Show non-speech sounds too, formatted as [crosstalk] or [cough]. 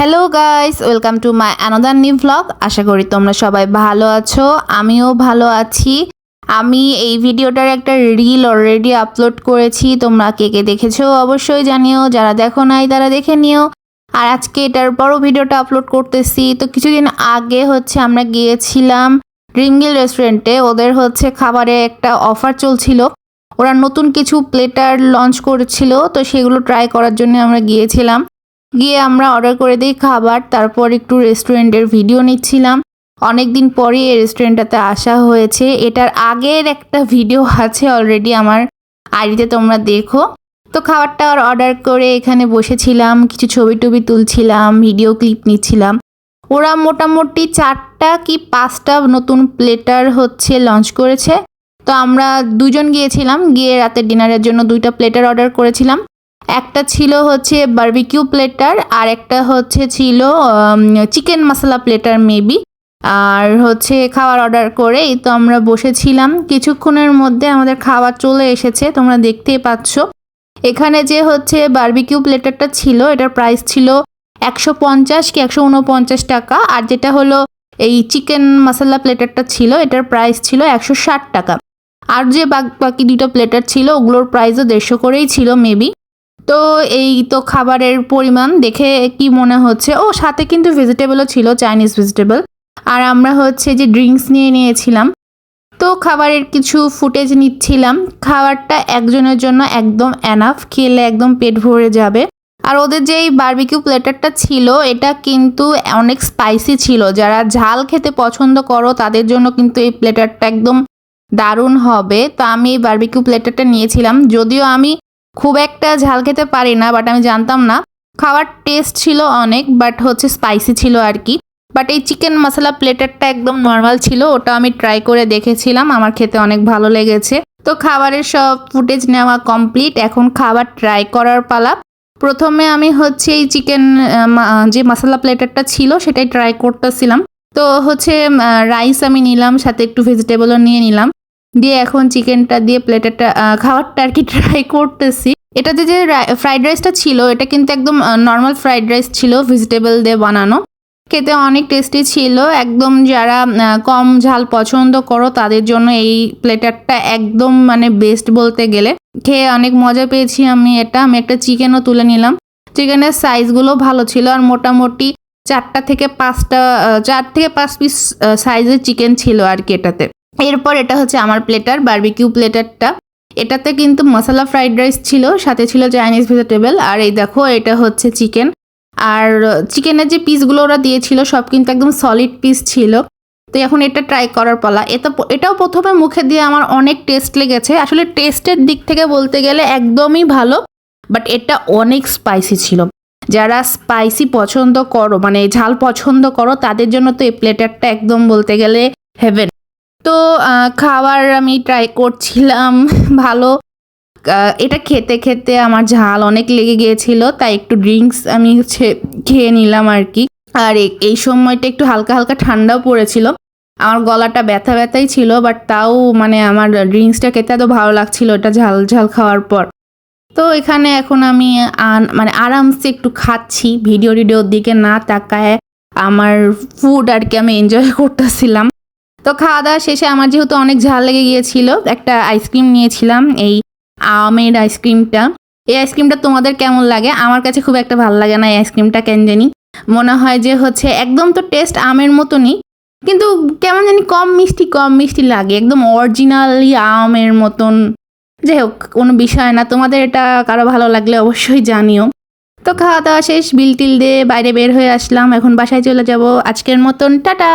Hello guys welcome to my another new vlog আশা করি তোমরা সবাই ভালো আছো। আমিও ভালো আছি। আমি এই ভিডিওটার একটা রিল অলরেডি আপলোড করেছি। তোমরা কে কে দেখেছ অবশ্যই জানিও। যারা দেখো নাই, তারা দেখে নিও। আর আজকে এটার পরও ভিডিওটা আপলোড করতেছি। তো কিছুদিন আগে হচ্ছে আমরা গিয়েছিলাম ড্রিমগিল রেস্টুরেন্টে ওদের হচ্ছে খাবারে একটা অফার চলছিল। ওরা নতুন কিছু প্লেটার লঞ্চ করেছিল। তো সেগুলো ট্রাই করার জন্য আমরা গিয়েছিলাম। গিয়ে আমরা অর্ডার করে দিই খাবার, তারপর একটু রেস্টুরেন্টের ভিডিও নিচ্ছিলাম। অনেক দিন পরে এই রেস্টুরেন্টটাতে আসা হয়েছে। এটার আগের একটা ভিডিও আছে অলরেডি আমার আইডিতে তোমরা দেখো। তো খাবারটা অর্ডার করে এখানে বসেছিলাম, কিছু ছবি টবি তুলছিলাম ভিডিও ক্লিপ নিচ্ছিলাম। ওরা মোটামুটি চারটা কি পাঁচটা নতুন প্লেটার হচ্ছে লঞ্চ করেছে। তো আমরা দুজন গিয়েছিলাম, গিয়ে রাতের ডিনারের জন্য দুইটা প্লেটার অর্ডার করেছিলাম। একটা ছিল হচ্ছে বারবিকিউ প্লেটার আর একটা হচ্ছে ছিল চিকেন মশলা প্লেটার মেবি আর হচ্ছে খাবার অর্ডার করে এই তো আমরা বসেছিলাম। কিছুক্ষণের মধ্যে আমাদের খাবার চলে এসেছে, তোমরা দেখতেই পাচ্ছ। এখানে যে হচ্ছে বারবিকিউ প্লেটারটা ছিল, এটার প্রাইস ছিল একশো পঞ্চাশ কি একশো উনপঞ্চাশ টাকা। আর যেটা হলো এই চিকেন মশলা প্লেটারটা ছিল, এটার প্রাইস ছিল একশো ষাট টাকা। আর যে বাক- দুটো প্লেটার ছিল, ওগুলোর প্রাইসও দেড়শো করেই ছিল মেবি তো এই তো খাবারের পরিমাণ দেখে কি মনে হচ্ছে? ও, সাথে কিন্তু ভেজিটেবলও ছিল চাইনিজ ভেজিটেবল আর আমরা হচ্ছে যে ড্রিঙ্কস নিয়ে নিয়েছিলাম। তো খাবারের কিছু ফুটেজ নিচ্ছিলাম। খাবারটা একজনের জন্য একদম অ্যানাফ খেলে একদম পেট ভরে যাবে। আর ওদের যে এই বারবিকিউ প্লেটারটা ছিল, এটা কিন্তু অনেক স্পাইসি ছিল। যারা ঝাল খেতে পছন্দ করো, তাদের জন্য কিন্তু এই প্লেটারটা একদম দারুণ হবে। তো আমি এই বারবিকিউ প্লেটারটা নিয়েছিলাম। যদিও আমি খুব একটা ঝাল খেতে পারি না বাট আমি জানতাম না। খাওয়ার টেস্ট ছিল অনেক বাট হচ্ছে স্পাইসি ছিল আর কি। বাট এই চিকেন মশলা প্লেটারটা একদম নর্মাল ছিল, ওটা আমি ট্রাই করে দেখেছিলাম, আমার খেতে অনেক ভালো লেগেছে। তো খাবারের সব ফুটেজ নেওয়া কমপ্লিট এখন খাবার ট্রাই করার পালা। প্রথমে আমি হচ্ছে এই চিকেন যে মশলা প্লেটারটা ছিল, সেটাই ট্রাই করতেছিলাম। তো হচ্ছে রাইস আমি নিলাম, সাথে একটু ভেজিটেবলও নিয়ে নিলাম। দিয়ে এখন চিকেনটা দিয়ে প্লেটারটা খাওয়ারটা আর কি ট্রাই করতেছি। এটাতে যে ফ্রাইড রাইসটা ছিল, এটা কিন্তু একদম নর্মাল ফ্রাইড রাইস ছিল ভেজিটেবল দিয়ে বানানো। খেতে অনেক টেস্টি ছিল। একদম যারা কম ঝাল পছন্দ করো, তাদের জন্য এই প্লেটারটা একদম মানে বেস্ট বলতে গেলে। খেয়ে অনেক মজা পেয়েছি আমি এটা। আমি একটা চিকেনও তুলে নিলাম। চিকেনের সাইজগুলো ভালো ছিল আর মোটামুটি চারটা থেকে পাঁচটা চার থেকে পাঁচ পিস সাইজের চিকেন ছিল আর কি এটাতে। এরপর এটা হচ্ছে আমার প্লেটার বারবিকিউ প্লেটারটা এটাতে কিন্তু মশলা ফ্রাইড রাইস ছিল, সাথে ছিল চাইনিজ ভেজিটেবল আর এই দেখো, এটা হচ্ছে চিকেন আর চিকেনের যে পিসগুলো ওরা দিয়েছিল, সব কিন্তু একদম সলিড পিস ছিল। তো এখন এটা ট্রাই করার পালা। এটা এটাও প্রথমে মুখে দিয়ে আমার অনেক টেস্ট লেগেছে। আসলে টেস্টের দিক থেকে বলতে গেলে একদমই ভালো বাট এটা অনেক স্পাইসি ছিল। যারা স্পাইসি পছন্দ করো মানে ঝাল পছন্দ করো, তাদের জন্য তো এই প্লেটারটা একদম বলতে গেলে হেভেন তো খাবার আমি ট্রাই করছিলাম, [laughs] ভালো। এটা খেতে খেতে আমার ঝাল অনেক লেগে গিয়েছিল, তাই একটু ড্রিঙ্কস আমি হচ্ছে খেয়ে নিলাম আর কি আর এই সময়টা একটু হালকা হালকা ঠান্ডাও পড়েছিল। আমার গলাটা ব্যথা ব্যথাই ছিল বাট তাও মানে আমার ড্রিঙ্কসটা খেতে এত ভালো লাগছিল এটা ঝাল ঝাল খাওয়ার পর। তো, এখানে এখন আমি মানে আরামসে একটু খাচ্ছি ভিডিও টিডিওর দিকে না তাকায়, আমার ফুড আর কি আমি এনজয় করতেছিলাম। তো খাওয়া দাওয়া শেষে আমার যেহেতু অনেক ঝাল লেগে গিয়েছিল, একটা আইসক্রিম নিয়েছিলাম, এই আমের আইসক্রিমটা এই আইসক্রিমটা তোমাদের কেমন লাগে? আমার কাছে খুব একটা ভালো লাগে না এই আইসক্রিমটা কেন জানি? মনে হয় যে হচ্ছে একদম তো টেস্ট আমের মতনই, কিন্তু কেমন জানি কম মিষ্টি কম মিষ্টি লাগে, একদম অরিজিনালি আমের মতন। যাই হোক, কোনো বিষয় না, তোমাদের এটা কারও ভালো লাগলে অবশ্যই জানিও। তো খাওয়া দাওয়া শেষ, বিল টিল দিয়ে বাইরে বের হয়ে আসলাম, এখন বাসায় চলে যাব। আজকের মতন, টাটা!